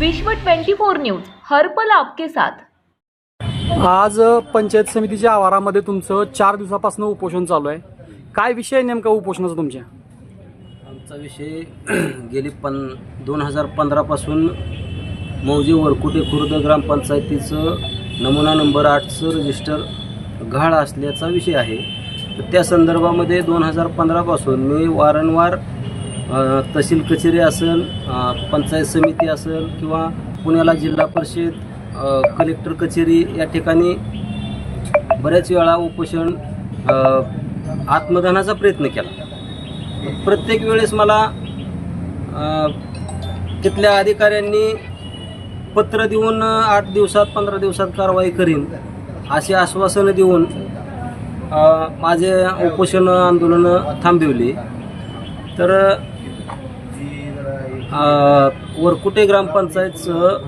विश्व 24 न्यूज हर्पल आपके साथ. आज पंचायत समितीच्या आवारामध्ये तुमचं चार दिवसापासून उपोषण चालू आहे. काय विषय नेमका उपोषणाचा तुमच्या? आमचा विषय गेली पन दोन हजार पंधरापासून मौजे वरकुटे खुर्द ग्रामपंचायतीचं नमुना नंबर आठचं रजिस्टर गहाळ असल्याचा विषय आहे. तर त्या संदर्भामध्ये दोन हजार पंधरापासून मी वारंवार तहसील कचेरी असेल पंचायत समिती असेल किंवा पुण्याला जिल्हा परिषद कलेक्टर कचेरी या ठिकाणी बऱ्याच वेळा उपोषण आत्मदानाचा प्रयत्न केला. प्रत्येक वेळेस मला तिथल्या अधिकाऱ्यांनी पत्र देऊन आठ दिवसात पंधरा दिवसात कारवाई करीन अशी आश्वासनं देऊन माझे उपोषण आंदोलनं थांबवली. तर वरकुटे ग्रामपंचायतचं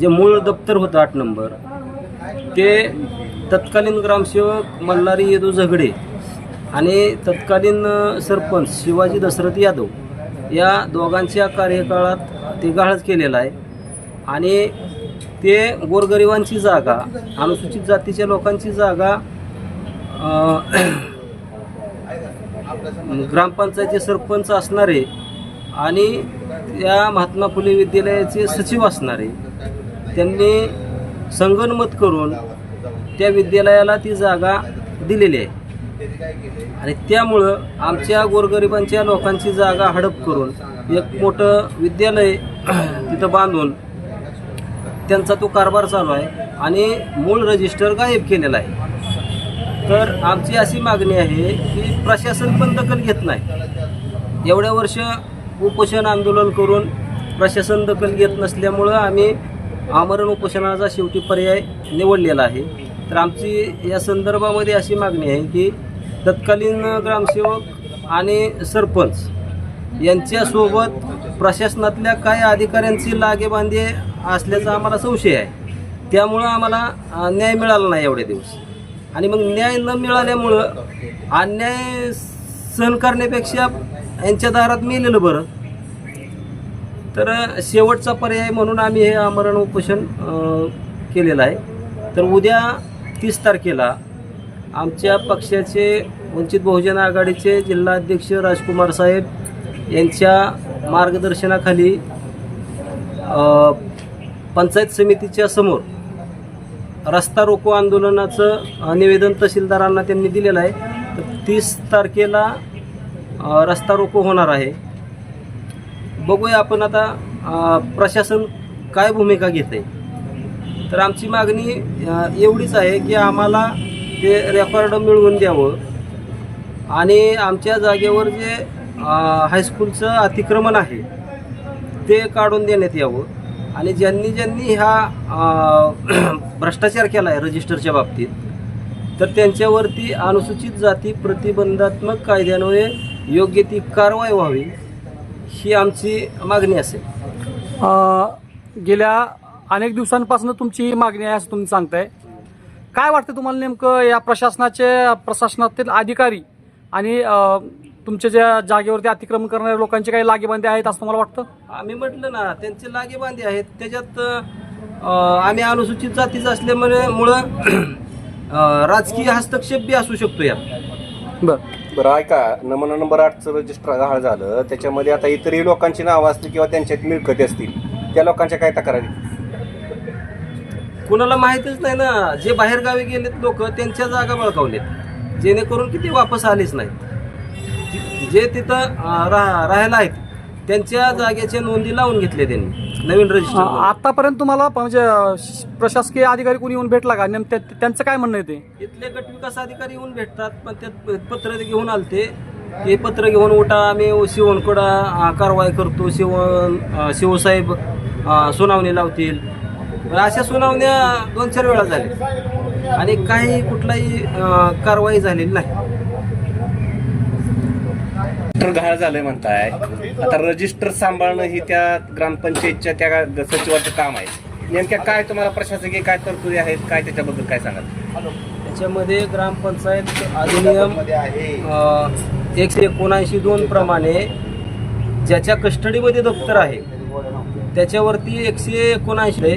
जे मूळ दप्तर होतं आठ नंबर ते तत्कालीन ग्रामसेवक मल्हारी येदू झगडे आणि तत्कालीन सरपंच शिवाजी दशरथ यादव या दोघांच्या कार्यकाळात ते गाळच केलेलं आहे. आणि ते गोरगरिबांची जागा अनुसूचित जातीच्या लोकांची जागा ग्रामपंचायतीचे सरपंच असणारे आणि या महात्मा फुले विद्यालयाचे सचिव असणारे त्यांनी संगनमत करून त्या विद्यालयाला ती जागा दिलेली आहे. आणि त्यामुळं आमच्या गोरगरिबांच्या लोकांची जागा हडप करून एक मोठं विद्यालय तिथं बांधून त्यांचा तो कारभार चालू आहे आणि मूळ रजिस्टर गायब केलेला आहे. तर आमची अशी मागणी आहे की प्रशासन पण दखल घेत नाही. एवढ्या वर्ष उपोषण आंदोलन करून प्रशासन दखल घेत नसल्यामुळं आम्ही आमरण उपोषणाचा शेवटी पर्याय निवडलेला आहे. तर आमची या संदर्भामध्ये अशी मागणी आहे की तत्कालीन ग्रामसेवक आणि सरपंच यांच्यासोबत प्रशासनातल्या काही अधिकाऱ्यांची लागेबांधे असल्याचा आम्हाला संशय आहे. त्यामुळं आम्हाला न्याय मिळाला नाही एवढे दिवस. आणि मग न्याय न मिळाल्यामुळं अन्याय सहन करण्यापेक्षा यांच्या दारात मेलेलं बरं. तर शेवटचा पर्याय म्हणून आम्ही हे आमरण उपोषण केलेलं आहे. तर उद्या तीस तारखेला आमच्या पक्षाचे वंचित बहुजन आघाडीचे जिल्हाध्यक्ष राजकुमार साहेब यांच्या मार्गदर्शनाखाली पंचायत समितीच्या समोर रस्ता रोको आंदोलनाचं निवेदन तहसीलदारांना त्यांनी दिलेलं आहे. तीस तारखेला रस्ता रोको होणार आहे. बघूया आपण आता प्रशासन काय भूमिका घेत आहे तर आमची मागणी एवढीच आहे की आम्हाला ते रेकॉर्ड मिळवून द्यावं. आणि आमच्या जागेवर जे हायस्कूलचं अतिक्रमण आहे ते काढून देण्यात यावं. आणि ज्यांनी ज्यांनी हा भ्रष्टाचार केला आहे रजिस्टरच्या बाबतीत तर त्यांच्यावरती अनुसूचित जाती प्रतिबंधात्मक कायद्यान्वये योग्य ती कारवाई व्हावी ही आमची मागणी असेल. गेल्या अनेक दिवसांपासून तुमची मागणी आहे असं तुम्ही सांगताय. काय वाटतं तुम्हाला नेमकं या प्रशासनाचे प्रशासनातील अधिकारी आणि तुमच्या ज्या जागेवरती अतिक्रमण करणाऱ्या लोकांचे काही लागेबांधे आहेत असं तुम्हाला वाटतं? आम्ही म्हटलं ना त्यांचे लागेबांधे आहेत. त्याच्यात आम्ही अनुसूचित जातीचं असल्यामुळे मुळं राजकीय हस्तक्षेप बी असू शकतो यात. बरं. बरं ऐका नमुना नंबर आठचं रजिस्टर गहाळ झालं त्याच्यामध्ये आता इतरही लोकांची नावं असतील किंवा त्यांच्यात मिळकती असतील त्या लोकांच्या काय तक्रारी कुणाला माहीतच नाही ना जे बाहेरगावी गेलेत लोक त्यांच्या जागा बळकावलेत. जेणेकरून की ते वापस आलेच नाहीत. जे तिथं राहायला आहेत त्यांच्या जागेच्या नोंदी लावून घेतल्या त्यांनी. नवीन रजिस्टर आतापर्यंत तुम्हाला म्हणजे प्रशासकीय अधिकारी कोणी येऊन भेटला का? नेम त्या- त्यांचं काय म्हणणं आहे ते? इथले गटविकास अधिकारी येऊन भेटतात पण ते पत्र ते घेऊन आलते. हे पत्र घेऊन उठा आम्ही शिवणकडा अं, कारवाई करतो. शिवण अं, शिवसाहेब अं, सुनावणी लावतील. पण अशा सुनावण्या दोन चार वेळा झाल्या. आणि काही कुठलाही अं, कारवाई झालेली नाही. रजिस्टर गहाळ झालंय म्हणताय. आता रजिस्टर सांभाळणं ही त्या ग्रामपंचायतच्या त्या सचिवाचं काम आहे. नेमक्या काय तुम्हाला प्रशासकीय काय तरतुदी आहेत? काय त्याच्याबद्दल काय सांगाल? त्याच्यामध्ये ग्रामपंचायत अधिनियम अं, एकशे एकोणऐंशी दोन प्रमाणे ज्याच्या कस्टडीमध्ये दप्तर आहे त्याच्यावरती एकशे एकोणऐंशी